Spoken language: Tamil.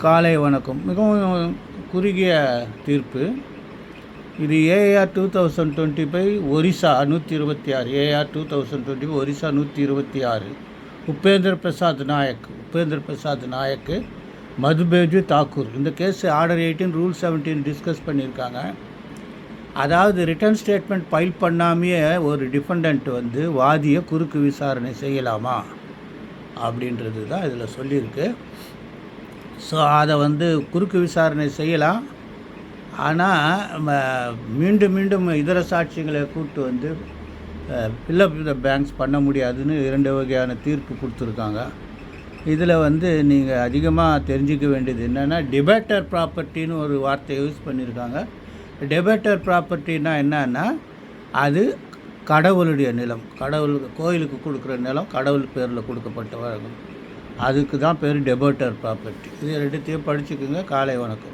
காலை வணக்கம். மிகவும் குறுகிய தீர்ப்பு. இது AR two thousand twenty five Orissa நூற்றி இருபத்தி ஆறு. AR two thousand twenty five Orissa நூற்றி இருபத்தி ஆறு. உபேந்திர பிரசாத் நாயக் உபேந்திர பிரசாத் நாயக் மதுபேஜு தாக்கூர். இந்த case order eighteen rule seventeen discuss பண்ணியிருக்காங்க. அதாவது ரிட்டர்ன் ஸ்டேட்மெண்ட் ஃபைல் பண்ணாமையே ஒரு டிஃபெண்ட் வந்து வாதியை குறுக்கு விசாரணை செய்யலாமா அப்படின்றது தான் இதில் சொல்லியிருக்கு. ஸோ அதை வந்து குறுக்கு விசாரணை செய்யலாம். ஆனால் மீண்டும் மீண்டும் இதர சாட்சிகளை கூப்பிட்டு வந்து ஃபில்லப் த பேங்க்ஸ் பண்ண முடியாதுன்னு இரண்டு வகையான தீர்ப்பு கொடுத்துருக்காங்க. இதில் வந்து நீங்கள் அதிகமாக தெரிஞ்சிக்க வேண்டியது என்னென்னா டிபேட்டர் ப்ராப்பர்ட்டின்னு ஒரு வார்த்தையை யூஸ் பண்ணியிருக்காங்க டெபேட்டர் ப்ராப்பர்ட்டினா என்னன்னா அது கடவுளுடைய நிலம். கடவுள் கோயிலுக்கு கொடுக்குற நிலம் கடவுள் பேரில் கொடுக்கப்பட்ட வழங்கும் அதுக்கு தான் பேர் டெபோட்டர் ப்ராப்பர்ட்டி இது ரெண்டுத்தையும் படிச்சுக்குங்க காலை வணக்கம்.